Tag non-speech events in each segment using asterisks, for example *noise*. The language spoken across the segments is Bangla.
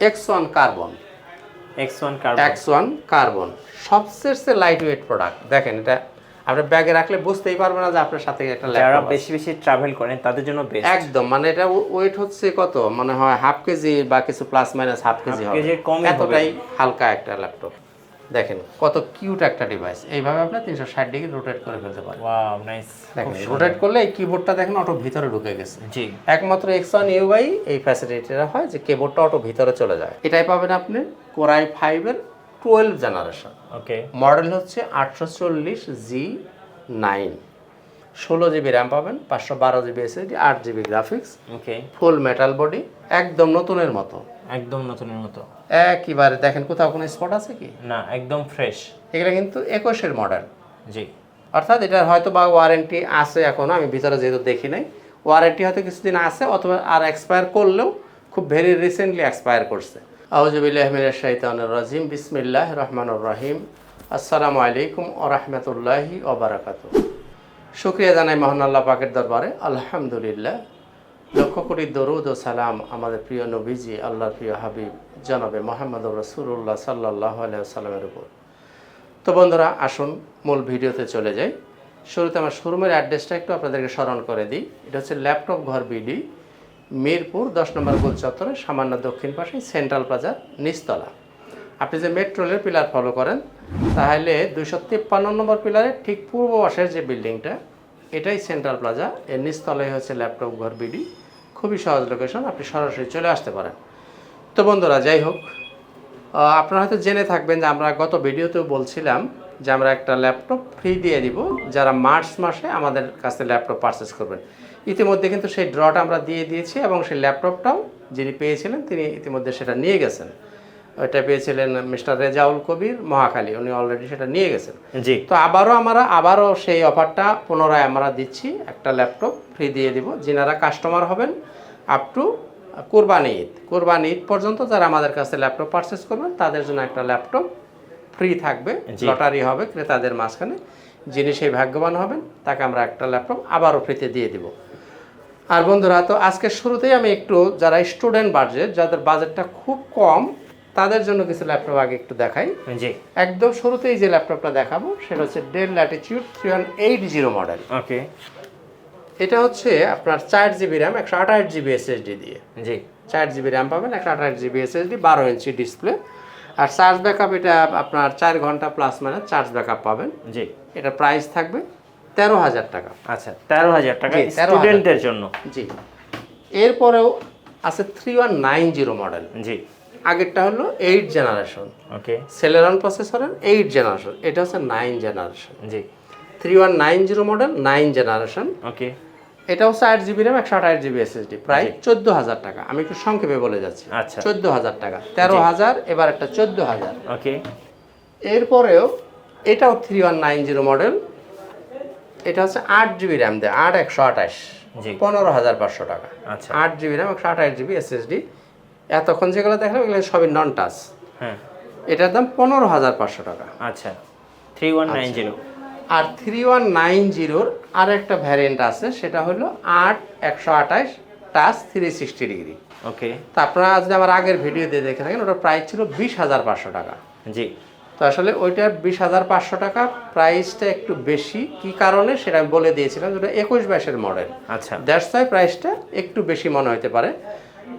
X one carbon X one carbon X one carbon সবচেয়ে লাইট ওয়েট প্রোডাক্ট দেখেন এটা আপনার ব্যাগে রাখলে বুঝতেই পারবে না যে আপনার সাথে একটা যারা বেশি বেশি ট্রাভেল করেন তাদের জন্য বেস্ট একদম মানে এটা ওয়েট হচ্ছে কত? মানে হয় হাফ কেজি বা কিছু প্লাস মাইনাস হাফ কেজি হবে। এতটাই হালকা একটা ল্যাপটপ দেখেন কত কিউট একটা ডিভাইস এইভাবে আপনি তিনশো ষাট ডিগ্রি রোটেট করে ফেলতে পারেন। ওয়াও নাইস দেখেন রোটেট করলে এই কিবোর্ডটা দেখেন অটো ভিতরে ঢুকে গেছে। জি। একমাত্র এক্স ওয়ান ইউআই এই ফ্যাসিলিটিটা হয় যে কিবোর্ডটা অটো ভিতরে চলে যায়। এটাই পাবেন আপনি কোরাই ফাইভের টুয়েলভ জেনারেশন ওকে মডেল হচ্ছে আটশো চল্লিশ জি নাইন ষোলো জিবি র্যাম পাবেন পাঁচশো বারো জিবি এসএসডি আট GB graphics okay full metal body একদম নতুনের মতো। একদম নতুনের মতো। একইবারে দেখেন কোথাও কোনো স্পট আছে কি? না একদম ফ্রেশ এগুলো কিন্তু একুশের মডেল জি। অর্থাৎ এটার হয়তো বা ওয়ারেন্টি আছে এখনও আমি ভিতরে যেহেতু দেখি নাই। ওয়ারেন্টি হয়তো কিছুদিন আছে অথবা আর এক্সপায়ার করলেও খুব ভেরি রিসেন্টলি এক্সপায়ার করছে। আউজুবিল্লাহমিনের শাইতানুর রাজিম। বিসমিল্লাহ রহমানুর রহিম। আসসালামু আলাইকুম ও রহমতুল্লাহি ওবরাকাত শুক্রিয়া জানাই মহান আল্লাহ পাকের দরবারে। আলহামদুলিল্লাহ। লক্ষ কোটি দরুদ ও সালাম আমাদের প্রিয় নবীজি, আল্লাহর প্রিয় হাবিব, জনাবে মোহাম্মদ রসুল্লাহ সাল্লাহ আলাইসাল্লামের উপর। তো বন্ধুরা, আসুন মূল ভিডিওতে চলে যাই। শুরুতে আমার শোরুমের অ্যাড্রেসটা একটু আপনাদেরকে স্মরণ করে দিই। এটা হচ্ছে ল্যাপটপ ঘর বিডি, মিরপুর, দশ নম্বর গোল চত্বরে, সামান্য দক্ষিণ পাশে সেন্ট্রাল প্লাজার নিচতলা। আপনি যে মেট্রোলের পিলার ফলো করেন তাহলে দুইশো তিপ্পান্ন নম্বর পিলারের ঠিক পূর্ব পাশের যে বিল্ডিংটা, এটাই সেন্ট্রাল প্লাজা এর নিচতলায় হচ্ছে ল্যাপটপ, ঘর, বিডি। খুবই সহজ লোকেশন আপনি সরাসরি চলে আসতে পারেন। তো বন্ধুরা, যাই হোক আপনারা হয়তো জেনে থাকবেন যে আমরা গত ভিডিওতেও বলছিলাম যে আমরা একটা ল্যাপটপ ফ্রি দিয়ে দিব, যারা মার্চ মাসে আমাদের কাছে ল্যাপটপ পারচেস করবেন। ইতিমধ্যে কিন্তু সেই ড্রটা আমরা দিয়ে দিয়েছি এবং সেই ল্যাপটপটাও যিনি পেয়েছিলেন, তিনি ইতিমধ্যে সেটা নিয়ে গেছেন। ওইটা পেয়েছিলেন মিস্টার রেজাউল কবির মহাকালী উনি অলরেডি সেটা নিয়ে গেছেন। জি। তো আবারও আমরা আবারও সেই অফারটা পুনরায় আমরা দিচ্ছি একটা ল্যাপটপ ফ্রি দিয়ে দিব যিনারা কাস্টমার হবেন আপ টু কোরবানি ঈদ। কোরবানি ঈদ পর্যন্ত যারা আমাদের কাছে ল্যাপটপ পারচেস করবেন তাদের জন্য একটা ল্যাপটপ ফ্রি থাকবে লটারি হবে ক্রেতাদের মাঝখানে। যিনি সেই ভাগ্যবান হবেন তাকে আমরা একটা ল্যাপটপ আবারও ফ্রিতে দিয়ে দিব। আর বন্ধুরা তো আজকে শুরুতেই আমি একটু যারা স্টুডেন্ট বাজেট যাদের বাজেটটা খুব কম তাদের জন্য কিছু ল্যাপটপ আগে একটু দেখাই। জি। একদম শুরুতেই যে ল্যাপটপটা দেখাবো সেটা হচ্ছে Dell Latitude three one eight zero model okay. এটা হচ্ছে আপনার চার জিবি র্যাম একশো আঠাশ জিবি এসএসডি দিয়ে। জি। চার জিবি র্যাম পাবেন একশো আঠাশ জিবি এসএসডি বারো ইঞ্চি ডিসপ্লে আর চার্জ ব্যাকআপ এটা আপনার চার ঘণ্টা প্লাস মানে চার্জ ব্যাকআপ পাবেন। জি। এটা প্রাইস থাকবে তেরো হাজার টাকা। আচ্ছা তেরো হাজার টাকা জি, 13,000 স্টুডেন্টদের জন্য। জি। এরপরেও আছে three one nine zero model জি। আগেরটা হলো এইট জেনারেশন ওকে সেলেরন প্রসেসরের এইট জেনারেশন এটা হচ্ছে নাইন জেনারেশন জি। Three one nine zero model nine generation okay এটা হচ্ছে আট জিবি র্যাম একশো আঠাশ জিবি এসএসডি প্রায় চোদ্দ হাজার টাকা। আমি একটু সংক্ষেপে বলে যাচ্ছি। আচ্ছা। চোদ্দ হাজার টাকা। তেরো হাজার এবার একটা চোদ্দ হাজার। ওকে এরপরেও এটাও three one nine zero model এটা হচ্ছে আট জিবি র্যাম দেয় আট একশো আঠাশ। জি। পনেরো হাজার পাঁচশো টাকা। আচ্ছা। আট জিবি র্যাম একশো আঠাশ জিবি এসএসডি এতক্ষণ যেগুলো দেখলাম এগুলো সবই নন টাচ হ্যাঁ। এটার দাম পনেরো হাজার পাঁচশো টাকা। আচ্ছা থ্রি ওয়ান নাইন জিরো আর থ্রি ওয়ান নাইন জিরোর আর একটা ভ্যারিয়েন্ট আছে সেটা হলো আট একশো আঠাশ touch three sixty degree okay তা আপনারা যদি আমার আগের ভিডিও দিয়ে দেখে থাকেন ওটার প্রাইস ছিল বিশ হাজার পাঁচশো টাকা। জি। তো আসলে ওইটার বিশ হাজার পাঁচশো টাকা প্রাইসটা একটু বেশি। কি কারণে? সেটা আমি বলে দিয়েছিলাম যেটা একুশ বাইশের মডেল আচ্ছা। দ্যাটস ওয়াই প্রাইসটা একটু বেশি মনে হতে পারে।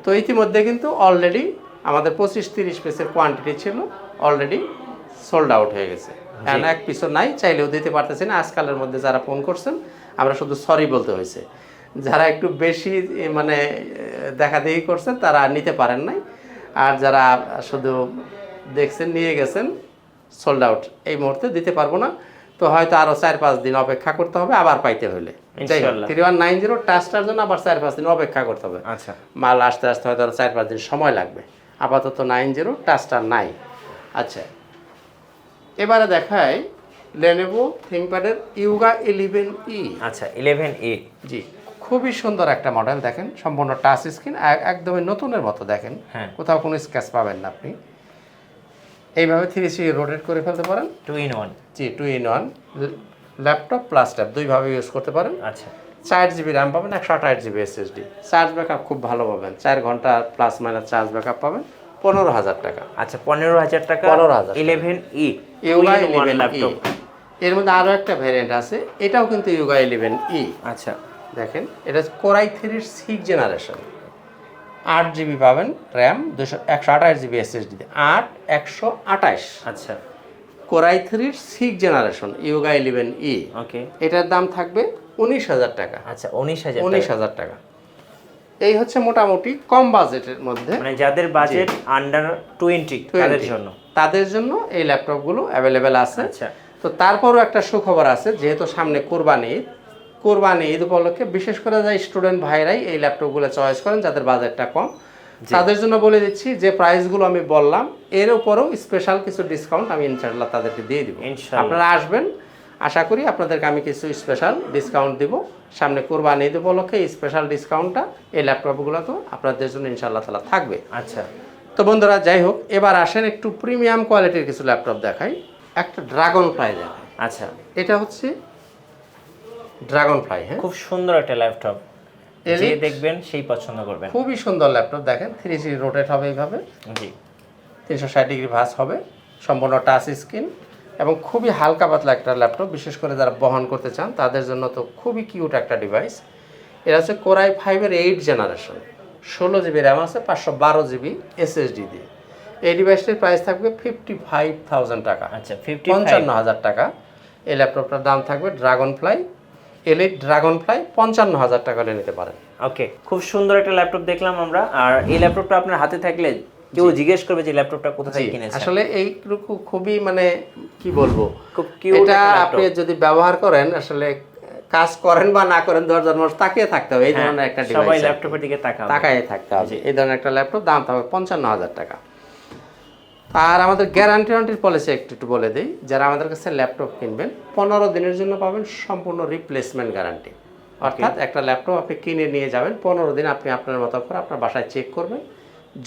তো ইতিমধ্যে কিন্তু অলরেডি আমাদের পঁচিশ তিরিশ পিসের কোয়ান্টিটি ছিল অলরেডি সোল্ড আউট হয়ে গেছে। এখন এক পিসও নাই চাইলেও দিতে পারতেছি না। আজকালের মধ্যে যারা ফোন করছেন আমরা শুধু সরি বলতে হয়েছে। যারা একটু বেশি মানে দেখা দেখি করছেন তারা নিতে পারেন নাই। আর যারা শুধু দেখছেন নিয়ে গেছেন সোল্ড আউট এই মুহূর্তে দিতে পারব না। তো হয়তো আরও চার পাঁচ দিন অপেক্ষা করতে হবে আবার পাইতে হলে থ্রি ওয়ান নাইন জিরো টাচটার জন্য আবার চার পাঁচ দিন অপেক্ষা করতে হবে। আচ্ছা। মাল আসতে আসতে হয়তো আরও চার পাঁচ দিন সময় লাগবে। আপাতত নাইন জিরো টাচটার নাই। আচ্ছা। এবারে দেখায় লেনেভো থিঙ্কপ্যাডের ইউগা ইলেভেন ই আচ্ছা ইলেভেন এ জি খুবই সুন্দর একটা মডেল দেখেন সম্পূর্ণ টাচ স্ক্রিন একদমই নতুনের মতো দেখেন। হ্যাঁ। কোথাও কোনো স্ক্যাচ পাবেন না আপনি। এইভাবে থ্রি সি রোটেট করে ফেলতে পারেন। Two in one G two in one laptop plus tab দুইভাবে ইউজ করতে পারেন। আচ্ছা। চার জিবি র্যাম পাবেন একশো আঠাশ জিবি এসএসডি চার্জ ব্যাকআপ খুব ভালো পাবেন। চার ঘণ্টা প্লাস মাইনাস চার্জ ব্যাকআপ পাবেন। পনেরো হাজার টাকা। আচ্ছা পনেরো হাজার টাকা 15,000 eleven E Yoga eleven laptop এর মধ্যে আরও একটা ভ্যারিয়েন্ট আছে এটাও কিন্তু ইউগা ইলেভেন ই আচ্ছা। দেখেন এটা কোরাই থ্রির সিক্স জেনারেশন আট জিবি পাবেন র্যাম দুশো একশো আঠাশ জিবি এসএসডি আট একশো আঠাশ। আচ্ছা। কোরাই থ্রির six generation Yoga eleven E okay এটার দাম থাকবে উনিশ হাজার টাকা। আচ্ছা উনিশ হাজার উনিশ। হাজার টাকা। এই হচ্ছে মোটামুটি কম বাজেটের মধ্যে মানে যাদের বাজেট আন্ডার টোয়েন্টি তাদের জন্য। তাদের জন্য এই ল্যাপটপগুলো অ্যাভেলেবেল আছে। আচ্ছা। তো তারপরও একটা সুখবর আছে যেহেতু সামনে কোরবানি কোরবানি ঈদ উপলক্ষে বিশেষ করে যাই স্টুডেন্ট ভাইরাই এই ল্যাপটপগুলো চয়েস করেন যাদের বাজেটটা কম তাদের জন্য বলে দিচ্ছি যে প্রাইসগুলো আমি বললাম এর উপরেও স্পেশাল কিছু ডিসকাউন্ট আমি ইনশাআল্লাহ তাদেরকে দিয়ে দিব। ইনশাআল্লাহ। আপনারা আসবেন আশা করি আপনাদেরকে আমি কিছু স্পেশাল ডিসকাউন্ট দিব। সামনে কোরবানি ঈদ উপলক্ষে এই স্পেশাল ডিসকাউন্টটা এই ল্যাপটপগুলো তো আপনাদের জন্য ইনশাআল্লাহ তালা থাকবে। আচ্ছা। তো বন্ধুরা যাই হোক এবার আসেন একটু প্রিমিয়াম কোয়ালিটির কিছু ল্যাপটপ দেখাই। একটা ড্রাগন ফ্লাই দেখাই আচ্ছা। এটা হচ্ছে ড্রাগন ফ্লাই হ্যাঁ? খুব সুন্দর একটা ল্যাপটপ যে দেখবেন সেই পছন্দ করবেন। খুবই সুন্দর ল্যাপটপ দেখেন থ্রি সি রোটেট হবে এইভাবে। জি। তিনশো ষাট ডিগ্রি ভাঁজ হবে সম্পূর্ণ টাচ স্ক্রিন এবং খুবই হালকা পাতলা একটা ল্যাপটপ বিশেষ করে যারা বহন করতে চান তাদের জন্য তো খুবই কিউট একটা ডিভাইস এটা হচ্ছে কোরাই ফাইভের এইট জেনারেশন ষোলো জিবি র্যাম আছে পাঁচশো বারো জিবি এসএসডি দিয়ে। এই ডিভাইসটির প্রাইস থাকবে ফিফটি ফাইভ থাউজেন্ড টাকা। আচ্ছা ফিফটি পঞ্চান্ন হাজার টাকা। এই ল্যাপটপটার দাম থাকবে Dragonfly elite Dragonfly পঞ্চান্ন হাজার টাকা হলে নিতে পারেন। ওকে খুব সুন্দর একটা ল্যাপটপ দেখলাম আমরা। আর এই ল্যাপটপটা আপনার হাতে থাকলে কেউ জিজ্ঞেস করবে যে ল্যাপটপটা কোথা থেকে কিনেছেন। আসলে এইটুকু খুবই মানে কি বলব? খুব কিউট এটা আপনি যদি ব্যবহার করেন আসলে কাজ করেন বা না করেন দরজার মানুষ তাকিয়ে থাকতে হবে এই ধরনের একটা হ্যাঁ, সবাই ল্যাপটপের দিকে তাকাবে। তাকায় থাকতে হবে। এই ধরনের একটা ল্যাপটপ দাম থাকবে পঞ্চান্ন হাজার টাকা। আর আমাদের গ্যারান্টি ওয়ারেন্টির পলিসি একটু একটু বলে দিই যারা আমাদের কাছে ল্যাপটপ কিনবেন পনেরো দিনের জন্য পাবেন সম্পূর্ণ রিপ্লেসমেন্ট গ্যারান্টি অর্থাৎ একটা ল্যাপটপ আপনি কিনে নিয়ে যাবেন পনেরো দিন আপনি আপনার মতো করে আপনার বাসায় চেক করবেন।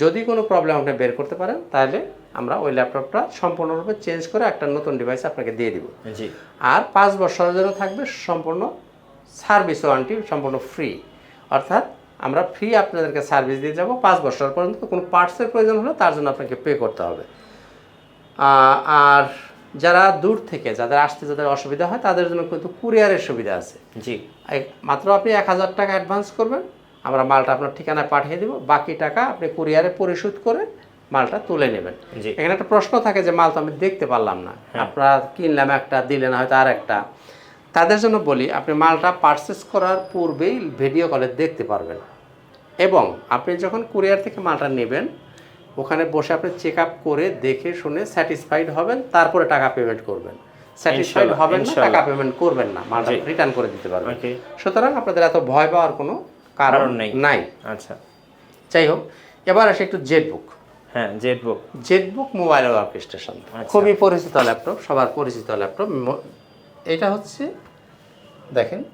যদি কোনো প্রবলেম আপনি বের করতে পারেন তাহলে আমরা ওই ল্যাপটপটা সম্পূর্ণরূপে চেঞ্জ করে একটা নতুন ডিভাইস আপনাকে দিয়ে দিব। জি। আর পাঁচ বছরের জন্য থাকবে সম্পূর্ণ সার্ভিস ওয়ারেন্টি সম্পূর্ণ ফ্রি অর্থাৎ আমরা ফ্রি আপনাদেরকে সার্ভিস দিয়ে যাব। পাঁচ বছর পর্যন্ত কোনো পার্টসের প্রয়োজন হলে তার জন্য আপনাকে পে করতে হবে। আর যারা দূর থেকে যাদের আসতে যাদের অসুবিধা হয় তাদের জন্য কিন্তু কুরিয়ারের সুবিধা আছে। জি। মাত্র আপনি এক হাজার টাকা অ্যাডভান্স করবেন আমরা মালটা আপনার ঠিকানায় পাঠিয়ে দেবো বাকি টাকা আপনি কুরিয়ারে পরিশোধ করে মালটা তুলে নেবেন। জি। এখানে একটা প্রশ্ন থাকে যে মাল তো আমি দেখতে পারলাম না। আপনারা কিনলাম একটা দিলেন হয়তো আর একটা। তাদের জন্য বলি আপনি মালটা পারচেস করার পূর্বেই ভিডিও কলে দেখতে পারবেন। এবং আপনি যখন কুরিয়ার থেকে মালটা নেবেন ওখানে বসে আপনি চেক আপ করে দেখে শুনে স্যাটিসফাইড হবেন তারপরে টাকা পেমেন্ট করবেন। স্যাটিসফাইড হবেন না টাকা পেমেন্ট করবেন না মালটা রিটার্ন করে দিতে পারবেন। সুতরাং আপনাদের এত ভয় পাওয়ার কোনো কারণ নেই। নাই। আচ্ছা। যাই হোক এবার আসে একটু জেট বুক হ্যাঁ জেটবুক। ZBook mobile workstation. আচ্ছা। খুবই পরিচিত ল্যাপটপ সবার পরিচিত ল্যাপটপ। এটা হচ্ছে দেখেন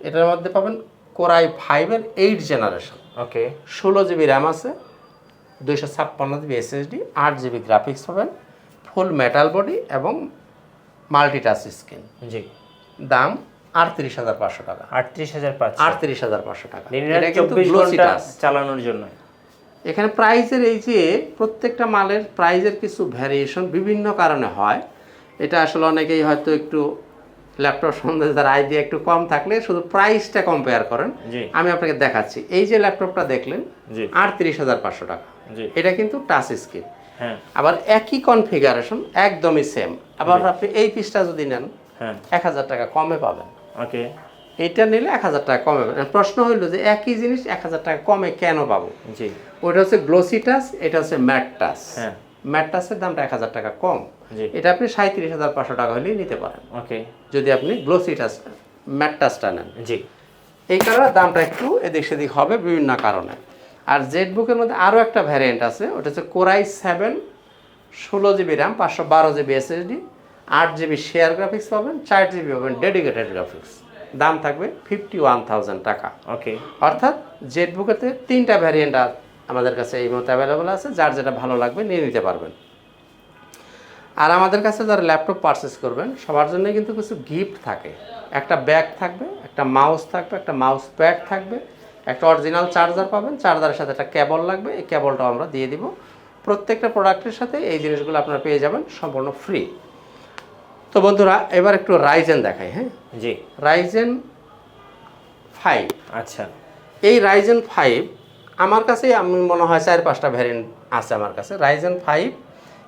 এটার মধ্যে পাবেন কোরাই ফাইভের এইট জেনারেশন। ওকে ষোলো জিবি র্যাম আছে দুইশো ছাপ্পান্ন জিবি এসএসডি আট জিবি গ্রাফিক্স পাবেন ফুল মেটাল বডি এবং মাল্টিটাচ স্ক্রিন জি। দাম আটত্রিশ হাজার পাঁচশো টাকা। আটত্রিশ হাজার আটত্রিশ হাজার পাঁচশো টাকা। চালানোর জন্য। এখানে প্রাইজের এই যে প্রত্যেকটা মালের প্রাইজের কিছু ভ্যারিয়েশন বিভিন্ন কারণে হয়। এটা আসলে অনেকেই হয়তো একটু ল্যাপটপ সম্বন্ধে তার আইডিয়া একটু কম থাকলে শুধু প্রাইসটা কম্পেয়ার করেন আমি আপনাকে দেখাচ্ছি। এই যে ল্যাপটপটা দেখলেন আটত্রিশ হাজার পাঁচশো টাকা। এটা কিন্তু টাচ স্ক্রিন হ্যাঁ। আবার একই কনফিগারেশন একদমই সেম আবার আপনি এই পিসটা যদি নেন হ্যাঁ। এক হাজার টাকা কমে পাবেন। ওকে। এইটা নিলে এক হাজার টাকা কমে পাবেন। প্রশ্ন হইল যে একই জিনিস এক হাজার টাকা কমে কেন পাবো? জি। ওইটা হচ্ছে গ্লোসি টাচ এটা হচ্ছে ম্যাট টাচ হ্যাঁ। ম্যাট টাচের দামটা এক হাজার টাকা কম। এটা আপনি সাঁত্রিশ হাজার পাঁচশো টাকা হলেই নিতে পারেন। ওকে। যদি আপনি গ্লোসি টাচ ম্যাট নেন। জি। এই কারণে দামটা একটু এদিক সেদিক হবে বিভিন্ন কারণে। আর জেড বুকের মধ্যে আরও একটা ভ্যারিয়েন্ট আছে ওটা হচ্ছে কোরাই সেভেন ষোলো জিবি র্যাম পাঁচশো বারো জিবি এসএসডি আট জিবি শেয়ার গ্রাফিক্স পাবেন চার জিবি পাবেন ডেডিকেটেড গ্রাফিক্স দাম থাকবে ফিফটি ওয়ান থাউজেন্ড টাকা। ওকে। অর্থাৎ জেড বুকেতে তিনটা ভ্যারিয়েন্ট আমাদের কাছে এই মতো অ্যাভেলেবল আছে যার যেটা ভালো লাগবে নিয়ে নিতে পারবেন। আর আমাদের কাছে যারা ল্যাপটপ পারচেস করবেন সবার জন্য কিন্তু কিছু গিফট থাকে। একটা ব্যাগ থাকবে একটা মাউস থাকবে একটা মাউস প্যাড থাকবে একটা অরিজিনাল চার্জার পাবেন চার্জারের সাথে একটা কেবল লাগবে এই কেবলটাও আমরা দিয়ে দিব। প্রত্যেকটা প্রোডাক্টের সাথে এই জিনিসগুলো আপনারা পেয়ে যাবেন সম্পূর্ণ ফ্রি তো বন্ধুরা এবার একটু রাইজেন দেখাই হ্যাঁ? জি। রাইজেন ফাইভ আচ্ছা। এই রাইজেন ফাইভ আমার কাছে আমি মনে হয় চার পাঁচটা ভ্যারিয়েন্ট আছে আমার কাছে। রাইজেন ফাইভ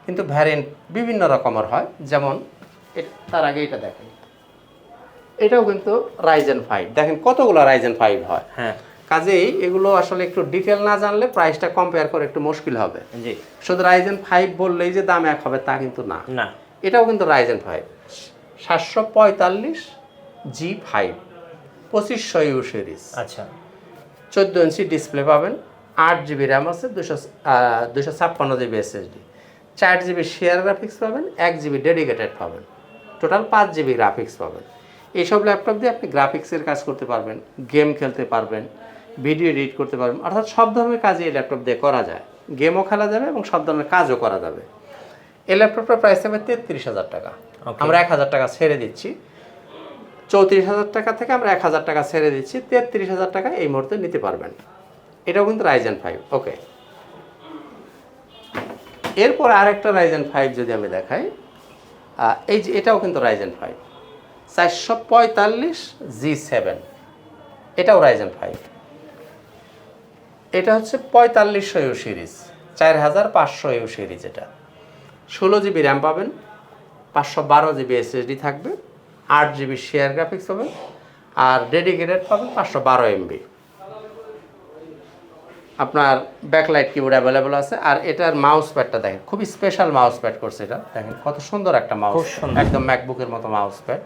কিন্তু ভ্যারিয়েন্ট বিভিন্ন রকমের হয়। যেমন তার আগে এটা দেখেন। এটাও কিন্তু রাইজেন ফাইভ দেখেন কতগুলো রাইজেন ফাইভ হয়। হ্যাঁ। কাজেই এগুলো আসলে একটু ডিটেল না জানলে প্রাইসটা কম্পেয়ার করে একটু মুশকিল হবে। জি। শুধু রাইজেন ফাইভ বললেই যে দাম এক হবে তা কিন্তু না। না। এটাও কিন্তু রাইজেন ফাইভ সাতশো পঁয়তাল্লিশ জি ফাইভ পঁচিশশো ইউ সিরিজ আচ্ছা। চোদ্দ ইঞ্চি ডিসপ্লে পাবেন আট জিবি র্যাম আছে দুশো দুশো ছাপ্পান্ন জিবি এসএসডি চার জিবি শেয়ার গ্রাফিক্স পাবেন এক জিবি ডেডিকেটেড পাবেন। টোটাল পাঁচ জিবি গ্রাফিক্স পাবেন। এইসব ল্যাপটপ দিয়ে আপনি গ্রাফিক্সের কাজ করতে পারবেন গেম খেলতে পারবেন ভিডিও এডিট করতে পারবেন। অর্থাৎ সব ধরনের কাজই এই ল্যাপটপ দিয়ে করা যায়। গেমও খেলা যাবে এবং সব ধরনের কাজও করা যাবে। এই ল্যাপটপটার প্রাইস হবে তেত্রিশ হাজার টাকা। আমরা এক হাজার টাকা ছেড়ে দিচ্ছি। চৌত্রিশ হাজার টাকা থেকে আমরা এক হাজার টাকা ছেড়ে দিচ্ছি, তেত্রিশ হাজার টাকা এই মুহূর্তে নিতে পারবেন। এটাও কিন্তু রাইজেন ফাইভ ওকে এরপর আরেকটা রাইজেন ফাইভ যদি আমি দেখাই এই যে এটাও কিন্তু রাইজেন ফাইভ চারশো পঁয়তাল্লিশ জি সেভেন এটাও রাইজেন ফাইভ এটা হচ্ছে পঁয়তাল্লিশশো ইউ সিরিজ, চার হাজার পাঁচশো ইউ সিরিজ এটা। ষোলো জিবি র্যাম পাবেন, পাঁচশো বারো জিবি এসএসডি থাকবে আট জিবি শেয়ার গ্রাফিক্স পাবেন আর ডেডিকেটেড পাবেন পাঁচশো বারো এমবি। আপনার ব্যাকলাইট কিবোর্ড অ্যাভেলেবল আছে। আর এটার মাউস প্যাডটা দেখেন খুবই স্পেশাল মাউস প্যাড করছে এটা। দেখেন কত সুন্দর একটা মাউস। একদম ম্যাকবুকের মতো মাউস প্যাড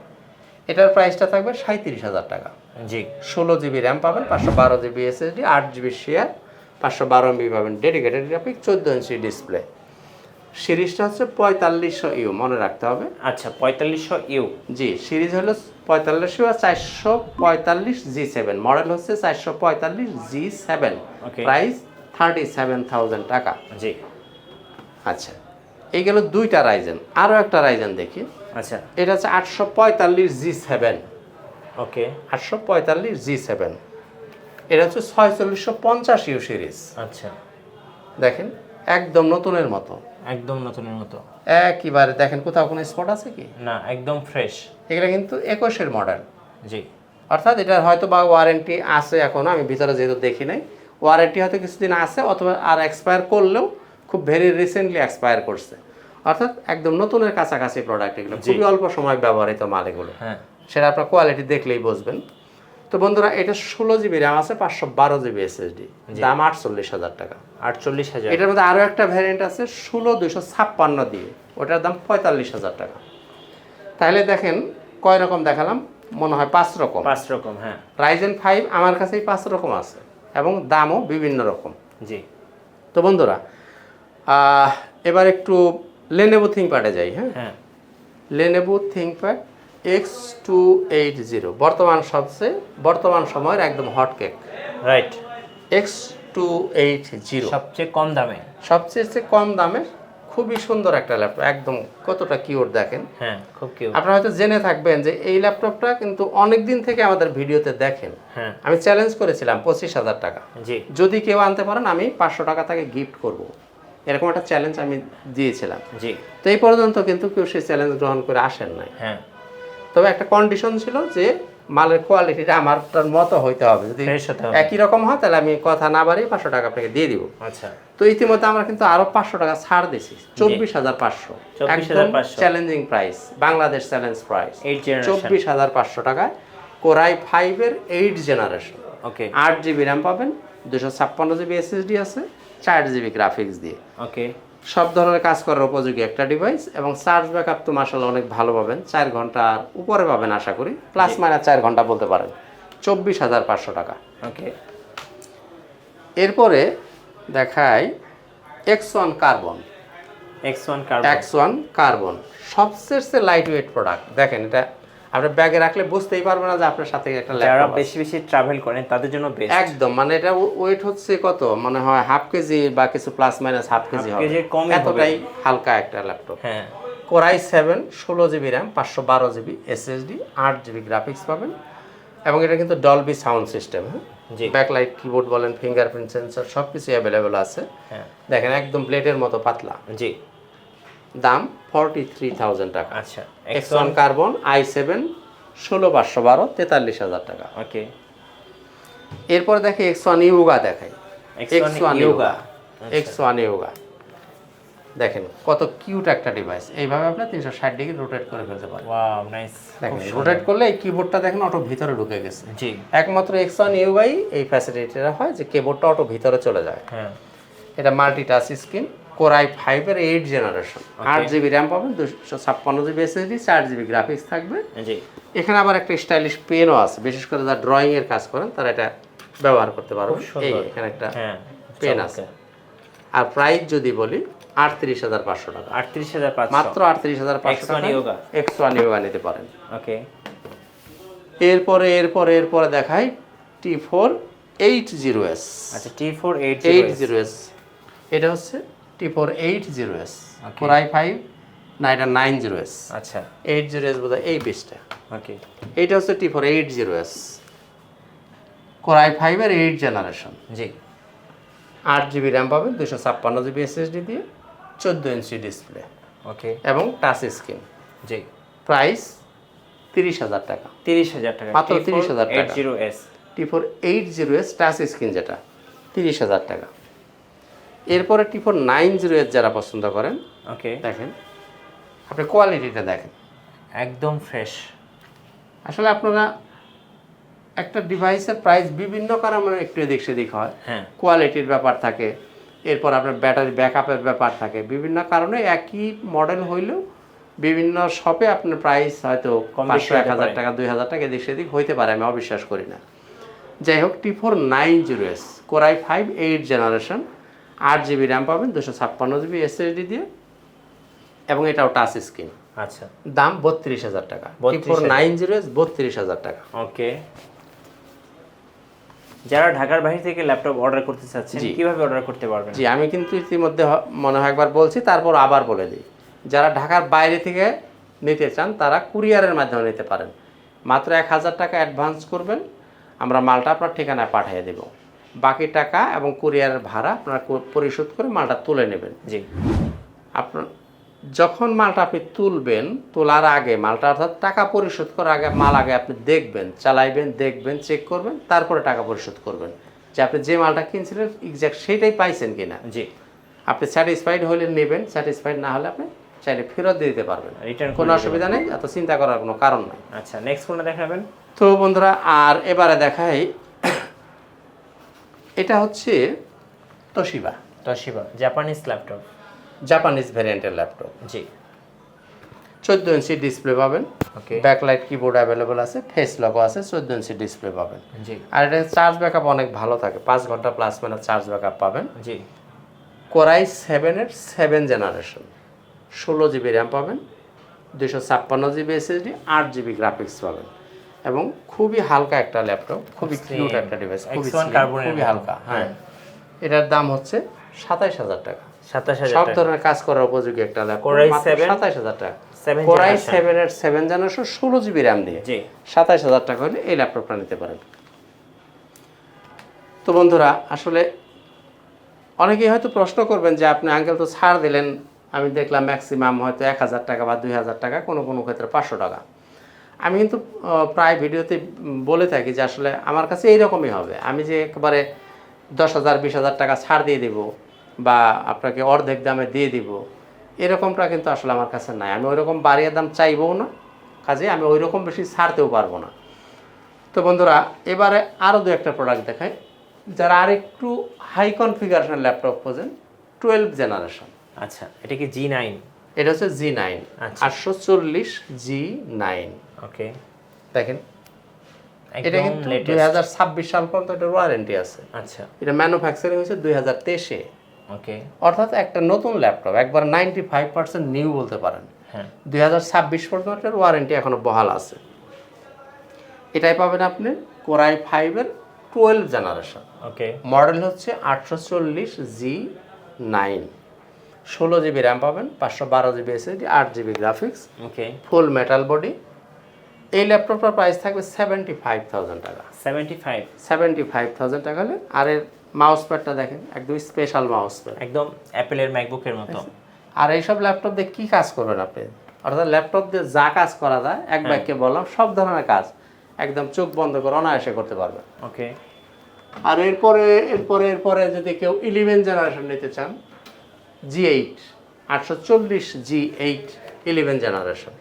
এটার প্রাইসটা থাকবে সাঁত্রিশ হাজার টাকা। জি। ষোলো জিবি র্যাম পাবেন পাঁচশো বারো জিবি এসএসডি আট জিবি শেয়ার পাঁচশো বারো এমবি পাবেন ডেডিকেটেড গ্রাফিক চোদ্দ ইঞ্চি ডিসপ্লে সিরিজটা হচ্ছে পঁয়তাল্লিশশো ইউ মনে রাখতে হবে। আচ্ছা পঁয়তাল্লিশশো ইউ। জি সিরিজ হলো পঁয়তাল্লিশশো আর চারশো পঁয়তাল্লিশ জি সেভেন মডেল হচ্ছে চারশো পঁয়তাল্লিশ G seven. Price thirty seven thousand টাকা। জি। আচ্ছা এই গেল দুইটা রাইজেন। আরও একটা রাইজেন দেখি। আচ্ছা। এটা হচ্ছে আটশো পঁয়তাল্লিশ জি সেভেন। ওকে। আটশো পঁয়তাল্লিশ জি সেভেন। এটা হচ্ছে ছয়চল্লিশশো পঞ্চাশ ইউ সিরিজ। আচ্ছা। দেখেন। একদম নতুনের মতো। একদম নতুনের মতো। একইবারে দেখেন কোথাও কোনো স্পট আছে কি? না একদম ফ্রেশ এগুলো কিন্তু একুশের মডেল জি। অর্থাৎ এটার হয়তো বা ওয়ারেন্টি আছে এখনও আমি ভিতরে যেহেতু দেখি নাই। ওয়ারেন্টি হয়তো কিছুদিন আছে অথবা আর এক্সপায়ার করলেও খুব ভেরি রিসেন্টলি এক্সপায়ার করছে। অর্থাৎ একদম নতুনের কাছাকাছি প্রোডাক্ট এগুলো। খুবই অল্প সময় ব্যবহৃত মাল এগুলো। হ্যাঁ। সেটা আপনার কোয়ালিটি দেখলেই বুঝবেন। তো বন্ধুরা এটা ষোলো জিবি র্যাম আছে পাঁচশো বারো জিবি এসএসডি দাম আটচল্লিশ হাজার টাকা। আটচল্লিশ হাজার। এটার মধ্যে আরও একটা ভ্যারিয়েন্ট আছে ষোলো দুশো ছাপ্পান্ন দিয়ে। ওটার দাম পঁয়তাল্লিশ হাজার টাকা। তাহলে দেখেন কয় রকম দেখালাম? মনে হয় পাঁচ রকম। পাঁচ রকম হ্যাঁ। রাইজেন ফাইভ আমার কাছেই পাঁচ রকম আছে এবং দামও বিভিন্ন রকম। জি। তো বন্ধুরা এবার একটু লেনেবো থিঙ্কপ্যাডে যাই হ্যাঁ। হ্যাঁ। Lenovo ThinkPad X two eight zero বর্তমান সবচেয়ে বর্তমান সময়ের একদম hot cake right X two eight zero সবচেয়ে কম দামে। সবচেয়ে চেয়ে কম দামে খুবই সুন্দর একটা ল্যাপটপ একদম কতটা কিওর দেখেন। হ্যাঁ খুব কিউ আপনারা হয়তো জেনে থাকবেন যে এই ল্যাপটপটা কিন্তু অনেক দিন থেকে আমাদের ভিডিওতে দেখেন। হ্যাঁ। আমি চ্যালেঞ্জ করেছিলাম পঁচিশ হাজার টাকা। জি। যদি কেউ আনতে পারেন আমি পাঁচশো টাকা তাকে গিফট করব। এরকম একটা চ্যালেঞ্জ আমি দিয়েছিলাম। জি। তো এই পর্যন্ত কিন্তু কেউ সেই চ্যালেঞ্জ গ্রহণ করে আসেন নাই। হ্যাঁ। তবে একটা কন্ডিশন ছিল যে মালের কোয়ালিটিটা আমারটার মতো হইতে হবে। যদি একই রকম হয় তাহলে আমি কথা না বাড়িয়ে পাঁচশো টাকা আপনাকে দিয়ে দিব। আচ্ছা। তো ইতিমধ্যে আমরা কিন্তু আরও পাঁচশো টাকা ছাড় দিছি চব্বিশ হাজার পাঁচশো। 24,500 challenging price Bangladesh challenge price চব্বিশ হাজার পাঁচশো টাকায় কোরাই ফাইভের এইট জেনারেশন ওকে আট জিবি র্যাম পাবেন দুশো ছাপ্পান্ন জিবি এসএসডি আছে চার জিবি গ্রাফিক্স দিয়ে। ওকে সব ধরনের কাজ করার উপযোগী একটা ডিভাইস এবং চার্জ ব্যাকআপ তো মাসাল্লাহ অনেক ভালো পাবেন। চার ঘণ্টার উপরে পাবেন আশা করি। প্লাস মাইনাস চার ঘণ্টা বলতে পারেন। চব্বিশ হাজার পাঁচশো টাকা। ওকে এরপরে দেখায় X one carbon X one carbon X one carbon সবচেয়ে লাইট ওয়েট প্রোডাক্ট দেখেন এটা আপনার ব্যাগে রাখলে বুঝতেই পারবেন না যে আপনার সাথে একটা যারা ল্যাপটপ বেশি বেশি ট্রাভেল করেন তাদের জন্য বেস্ট একদম মানে এটা ওয়েট হচ্ছে কত? মনে হয় হাফ কেজি বা কিছু প্লাস মাইনাস হাফ কেজি হবে। কেজির কমই হবে। এতটাই হালকা একটা ল্যাপটপ হ্যাঁ। কোরাই সেভেন ষোলো জিবি র্যাম পাঁচশো বারো জিবি এসএসডি আট জিবি গ্রাফিক্স পাবেন। এবং এটা কিন্তু ডলবি সাউন্ড সিস্টেম হ্যাঁ? জি। ব্যাকলাইট কিবোর্ড বলেন ফিঙ্গারপ্রিন্ট সেন্সর সব কিছু অ্যাভেলেবেল আছে। হ্যাঁ। দেখেন একদম ব্লেডের মতো পাতলা। জি। দাম ফর্টি থ্রি থাউজেন্ড টাকা। আচ্ছা X One Carbon i seven ষোলো পাঁচশো বারো তেতাল্লিশ হাজার টাকা। ওকে এরপরে দেখে এক্স ওয়ান ইউগা দেখাই। X one. Yoga X one Yoga দেখেন কত কিউট একটা ডিভাইস এইভাবে আপনি তিনশো ষাট ডিগ্রি রোটেট করে ফেলতে পারেন। ওয়াও নাইস দেখেন রোটেট করলে এই কিবোর্ডটা দেখেন অটো ভিতরে ঢুকে গেছে। জি। একমাত্র এক্স ওয়ান ইউগাই এই ফ্যাসিলিটিটা হয় যে কিবোর্ডটা অটো ভিতরে চলে যায়। হ্যাঁ। এটা multi touch screen core i ফাইভের এইট জেনারেশন আট জিবি র্যাম পাবেন দুশো ছাপ্পান্ন জিবি এসএসডি চার জিবি গ্রাফিক্স থাকবে। এখানে আবার একটা স্টাইলিশ পেনও আছে বিশেষ করে যারা ড্রয়িং এর কাজ করেন তারা এটা ব্যবহার করতে পারবে। এই এখানে একটা হ্যাঁ পেন আছে। আর প্রাইস যদি বলি আটত্রিশ হাজার পাঁচশো টাকা। আটত্রিশ হাজার মাত্র আটত্রিশ হাজার পাঁচশো টাকা। এক্স ওয়ান ইয়োগা নিতে পারেন। ওকে এরপরে এরপরে এরপরে দেখাই T four eight zero S আচ্ছা T four eight eight zero S এটা হচ্ছে T four eight zero S core i five না নাইন জিরো এস আচ্ছা। এইট জিরো এস বোধ এই বেসটা ওকে এইটা হচ্ছে T four eight zero S core i ফাইভের এইট জেনারেশন জি। আট জিবি র্যাম পাবেন দুশো ছাপ্পান্ন জিবি এসএসডি দিয়ে চোদ্দ ইঞ্চি ডিসপ্লে ওকে এবং টাচ স্ক্রিন জি। প্রাইস তিরিশ হাজার টাকা। তিরিশ হাজার টাকা। মাত্র 30,000 এইট টাকা। Zero S T four eight zero S touch screen যেটা তিরিশ হাজার টাকা। এরপরে T four nine zero S যারা পছন্দ করেন ওকে দেখেন। আপনি কোয়ালিটিটা দেখেন। একদম ফ্রেশ আসলে আপনারা একটা ডিভাইসের প্রাইস বিভিন্ন কারণে একটু এদিক সেদিক হয়। হ্যাঁ। কোয়ালিটির ব্যাপার থাকে এরপর আপনার ব্যাটারি ব্যাকআপের ব্যাপার থাকে। বিভিন্ন কারণে একই মডেল হইলেও বিভিন্ন শপে আপনার প্রাইস হয়তো পাঁচশো এক হাজার টাকা দুই হাজার টাকা এদিক সেদিক হইতে পারে আমি অবিশ্বাস করি না। যাই হোক T four nine zero S core i five eight generation আট জিবি র্যাম পাবেন দুশো ছাপ্পান্ন জিবি এসএসডি দিয়ে এবং এটাও টাচ স্ক্রিন আচ্ছা। দাম বত্রিশ হাজার টাকা। ফোর নাইন জিরো বত্রিশ হাজার টাকা। ওকে। যারা ঢাকার বাইরে থেকে ল্যাপটপ অর্ডার করতে চাচ্ছেন। কীভাবে অর্ডার করতে পারবেন? জি আমি কিন্তু ইতিমধ্যে মনে হয় একবার বলছি তারপর আবার বলে দিই। যারা ঢাকার বাইরে থেকে নিতে চান তারা কুরিয়ারের মাধ্যমে নিতে পারেন। মাত্র এক হাজার টাকা অ্যাডভান্স করবেন। আমরা মালটা আপনার ঠিকানায় পাঠিয়ে দেব। বাকি টাকা এবং কুরিয়ারের ভাড়া আপনারা পরিশোধ করে মালটা তুলে নেবেন। জি। আপনার যখন মালটা আপনি তুলবেন তোলার আগে মালটা অর্থাৎ টাকা পরিশোধ করার আগে মাল আগে আপনি দেখবেন চালাইবেন দেখবেন চেক করবেন তারপরে টাকা পরিশোধ করবেন। যে আপনি যে মালটা কিনছিলেন এক্স্যাক্ট সেটাই পাইছেন কিনা। জি। আপনি স্যাটিসফাইড হলে নেবেন স্যাটিসফাইড না হলে আপনি চাইলে ফেরত দিয়ে দিতে পারবেন। রিটার্ন কোনো অসুবিধা নেই এত চিন্তা করার কোনো কারণ নাই। আচ্ছা নেক্সট কোনটা দেখাবেন? তো বন্ধুরা আর এবারে দেখাই এটা হচ্ছে Toshiba toshiba Japanese laptop Japanese ভ্যারিয়েন্টের laptop জি। চোদ্দ ইঞ্চি ডিসপ্লে পাবেন। ওকে ব্যাকলাইট কিবোর্ড অ্যাভেলেবল আছে ফেস লগও আছে চোদ্দ ইঞ্চি ডিসপ্লে পাবেন। জি। আর এটা চার্জ ব্যাকআপ অনেক ভালো থাকে পাঁচ ঘণ্টা প্লাস মানে চার্জ ব্যাকআপ পাবেন। জি। কোরাই সেভেনের সেভেন জেনারেশন ষোলো জিবি র্যাম পাবেন দুশো ছাপ্পান্ন জিবি এসএসডি আট জিবি গ্রাফিক্স পাবেন। এবং খুবই হালকা একটা ল্যাপটপ খুবই কিউট একটা ডিভাইস খুবই X1 slim, খুবই হালকা হ্যাঁ। এটার দাম হচ্ছে সাতাইশ হাজার টাকা। সব টাকা। ধরনের কাজ করার উপযোগী একটা ল্যাপটপ Core i7 সাতাইশ হাজার টাকা। সেভেন কোরাই জেনারেশন সেভেনের সেভেন জেনারেশন ষোলো জিবি র্যাম দিয়ে। জি। সাতাইশ হাজার টাকা হলে এই ল্যাপটপটা নিতে পারেন। তো বন্ধুরা আসলে অনেকেই হয়তো প্রশ্ন করবেন যে আপনি আঙ্কেল তো ছাড় দিলেন আমি দেখলাম ম্যাক্সিমাম হয়তো এক হাজার টাকা বা দুই হাজার টাকা কোনো কোনো ক্ষেত্রে পাঁচশো টাকা। আমি কিন্তু প্রায় ভিডিওতে বলে থাকি যে আসলে আমার কাছে এইরকমই হবে। আমি যে একেবারে দশ হাজার, বিশ হাজার টাকা ছাড় দিয়ে দিব বা আপনাকে অর্ধেক দামে দিয়ে দিব, এরকমটা কিন্তু আসলে আমার কাছে নাই। আমি ওইরকম বাড়িয়ে দাম চাইবও না, কাজে আমি ওই রকম বেশি ছাড়তেও পারব না। তো বন্ধুরা, এবারে আরও দু একটা প্রোডাক্ট দেখাই। যারা আর একটু হাই কনফিগারেশন ল্যাপটপ খোঁজেন টুয়েলভ জেনারেশন আচ্ছা এটা কি জি নাইন এটা হচ্ছে জি নাইন আচ্ছা। আটশো চল্লিশ জি নাইন ওকে দেখেন? এটা কিন্তু দুই হাজার ছাব্বিশ সাল পর্যন্ত এটার ওয়ারেন্টি আছে। আচ্ছা। এটা ম্যানুফ্যাকচারিং হয়েছে দুই হাজার তেইশে। ওকে অর্থাৎ একটা নতুন ল্যাপটপ একবার নাইনটি ফাইভ পার্সেন্ট নিউ বলতে পারেন। হ্যাঁ। দুই হাজার ছাব্বিশ পর্যন্ত এটার ওয়ারেন্টি এখনও বহাল আছে। এটাই পাবেন আপনি কোরাই ফাইভের টুয়েলভ জেনারেশন ওকে মডেল হচ্ছে আটশো চল্লিশ জি নাইন ষোলো জিবি র্যাম পাবেন পাঁচশো বারো জিবি এসএসডি আট GB graphics okay full metal body এই ল্যাপটপটার প্রাইস থাকবে সেভেন্টি ফাইভ থাউজেন্ড টাকা। Seventy five seventy five thousand টাকা হলে আর এর মাউস প্যাডটা দেখেন একদম স্পেশাল মাউস প্যাড একদম অ্যাপেলের ম্যাকবুকের মতো। আর এইসব ল্যাপটপ দিয়ে কী কাজ করবেন আপনি? অর্থাৎ ল্যাপটপ দিয়ে যা কাজ করা যায় এক ব্যাগকে বললাম সব ধরনের কাজ একদম চোখ বন্ধ করে অনায়াসে করতে পারবেন ওকে আর এরপরে এরপরে এরপরে যদি কেউ ইলেভেন জেনারেশন নিতে চান জি এইট আটশো চল্লিশ জি এইট ইলেভেন জেনারেশন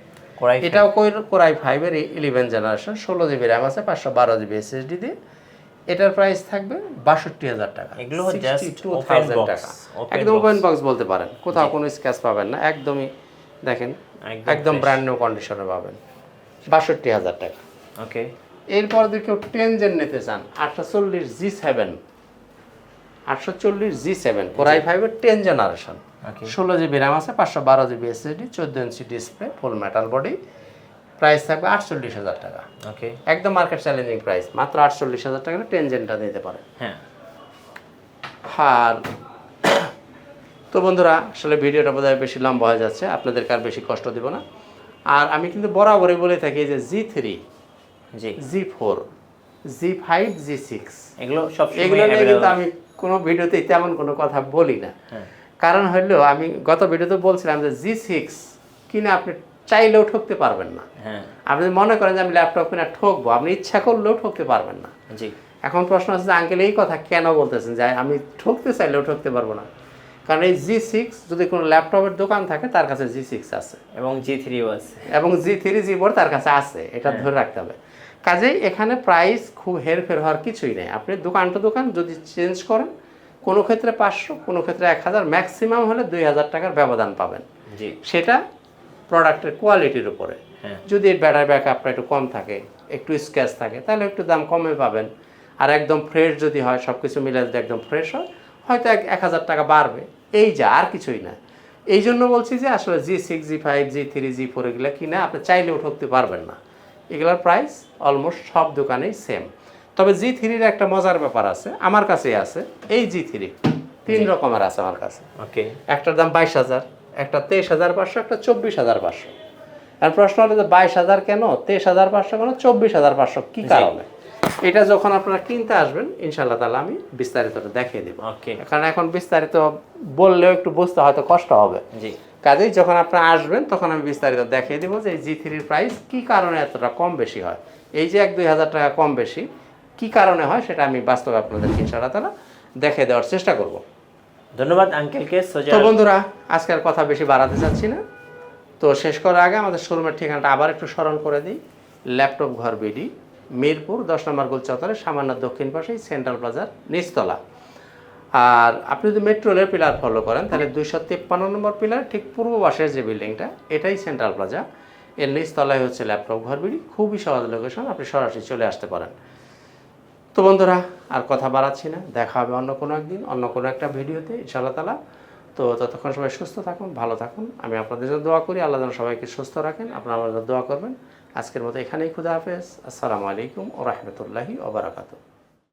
এটাও কোর- কোরাই ফাইভের ইলেভেন জেনারেশন ষোলো জিবি র্যাম আছে পাঁচশো বারো জিবি এসএসডি দিয়ে এটার প্রাইস থাকবে বাষট্টি হাজার টাকা এগুলো just 62,000 open box, টাকা একদম। ওপেন বক্স বলতে পারেন কোথাও কোনো স্ক্র্যাচ পাবেন না একদমই দেখেন একদম একদম ব্র্যান্ড নিউ কন্ডিশনে পাবেন বাষট্টি হাজার টাকা। ওকে এরপর যদি কেউ টেন জেন নিতে চান আটশো চল্লিশ জি সেভেন আটশো চল্লিশ জি সেভেন কোরাই ফাইভের টেন জেনারেশন ষোলো জিবি র্যাম আছে পাঁচশো বারো জিবি এসএসডি চোদ্দ inch display full metal body price থাকবে আটচল্লিশ হাজার টাকা। ওকে একদম মার্কেট চ্যালেঞ্জিং প্রাইস মাত্র আটচল্লিশ হাজার টাকা টেন জেনটা নিতে পারে। হ্যাঁ। আর *coughs* তো বন্ধুরা আসলে ভিডিওটা বোধহয় বেশি লম্বা হয়ে যাচ্ছে আপনাদেরকে আর বেশি কষ্ট দিব না। আর আমি কিন্তু বরাবরই বলে থাকি যে G three G. G four G five G six এগুলো সব এগুলো নিয়ে কিন্তু আমি কোনো ভিডিওতে তেমন কোনো কথা বলি না। হ্যাঁ। কারণ হলো আমি গত ভিডিওতে বলছিলাম যে জি সিক্স কিনে আপনি চাইলেও ঠকতে পারবেন না। হ্যাঁ। আপনি মনে করেন যে আমি ল্যাপটপ কিনে ঠকবো আপনি ইচ্ছা করলেও ঠকতে পারবেন না। জি। এখন প্রশ্ন আছে যে আঙ্কেল এই কথা কেন বলতেছেন যে আমি ঠকতে চাইলেও ঠকতে পারব না? কারণ এই জি সিক্স যদি কোনো ল্যাপটপের দোকান থাকে তার কাছে জি সিক্স আছে। এবং জি থ্রিও আছে। এবং জি থ্রি জি ফোর তার কাছে আছে এটা ধরে রাখতে হবে। কাজেই এখানে প্রাইস খুব হেরফের হওয়ার কিছুই নেই। আপনি দোকান টু দোকান যদি চেঞ্জ করেন কোনো ক্ষেত্রে পাঁচশো কোনো ক্ষেত্রে এক হাজার ম্যাক্সিমাম হলে দুই হাজার টাকার ব্যবধান পাবেন। জি। সেটা প্রোডাক্টের কোয়ালিটির উপরে। হ্যাঁ। যদি ব্যাটারি ব্যাকআপটা একটু কম থাকে একটু স্ক্র্যাচ থাকে তাহলে একটু দাম কমে পাবেন। আর একদম ফ্রেশ যদি হয় সব কিছু মিলে যদি একদম ফ্রেশ হয় হয়তো এক এক হাজার টাকা বাড়বে। এই যা আর কিছুই না। এই জন্য বলছি যে আসলে G six G five G three G four এগুলো কিনে আপনি চাইলেও ঠকতে পারবেন না। এগুলোর প্রাইস অলমোস্ট সব দোকানেই সেম তবে জি থ্রির একটা মজার ব্যাপার আছে আমার কাছেই আছে এই জি থ্রি তিন রকমের আছে আমার কাছে। ওকে। একটার দাম বাইশ হাজার একটা তেইশ হাজার পাঁচশো একটা চব্বিশ হাজার পাঁচশো। আর প্রশ্ন হলো যে বাইশ হাজার কেন? তেইশ হাজার পাঁচশো কেন চব্বিশ হাজার পাঁচশো কী কারণে? এটা যখন আপনারা কিনতে আসবেন ইনশাল্লাহ তাহলে আমি বিস্তারিতটা দেখিয়ে দেবো। ওকে। কারণ এখন বিস্তারিত বললেও একটু বুঝতে হয়তো কষ্ট হবে। জি। কাজেই যখন আপনারা আসবেন তখন আমি বিস্তারিত দেখিয়ে দেবো যে জি থ্রির প্রাইস কী কারণে এতটা কম বেশি হয়। এই যে এক দুই হাজার টাকা কম বেশি কী কারণে হয় সেটা আমি বাস্তবে আপনাদেরকে ইনশাল্লাহ তালা দেখিয়ে দেওয়ার চেষ্টা করব। ধন্যবাদ আঙ্কেলকে তো বন্ধুরা আজকের কথা বেশি বাড়াতে চাচ্ছি না। তো শেষ করার আগে আমাদের শোরুমের ঠিকানাটা আবার একটু স্মরণ করে দিই। ল্যাপটপ ঘর বিডি মিরপুর দশ নম্বর গোল চত্বরে সামান্য দক্ষিণ পাশেই সেন্ট্রাল প্লাজার নিচতলা। আর আপনি যদি মেট্রো রেল পিলার ফলো করেন, তাহলে দুইশো তিপ্পান্ন নম্বর পিলার ঠিক পূর্ব পাশের যে বিল্ডিংটা এটাই সেন্ট্রাল প্লাজা এর নিচতলায় হচ্ছে ল্যাপটপ ঘর বিডি। খুবই সহজ লোকেশন আপনি সরাসরি চলে আসতে পারেন। তো বন্ধুরা, আর কথা বাড়াচ্ছি না। দেখা হবে অন্য কোনো একদিন, অন্য কোনো একটা ভিডিওতে, ইনশাআল্লাহ তালা তো ততক্ষণ সবাই সুস্থ থাকুন, ভালো থাকুন। আমি আপনাদের জন্য দোয়া করি, আল্লাহ যেন সবাইকে সুস্থ রাখেন। আপনারা আমাদের দোয়া করবেন। আজকের মতো এখানেই খুদা হাফেজ। আসসালামু আলাইকুম ও রহমতুল্লাহি ওবরাকাতু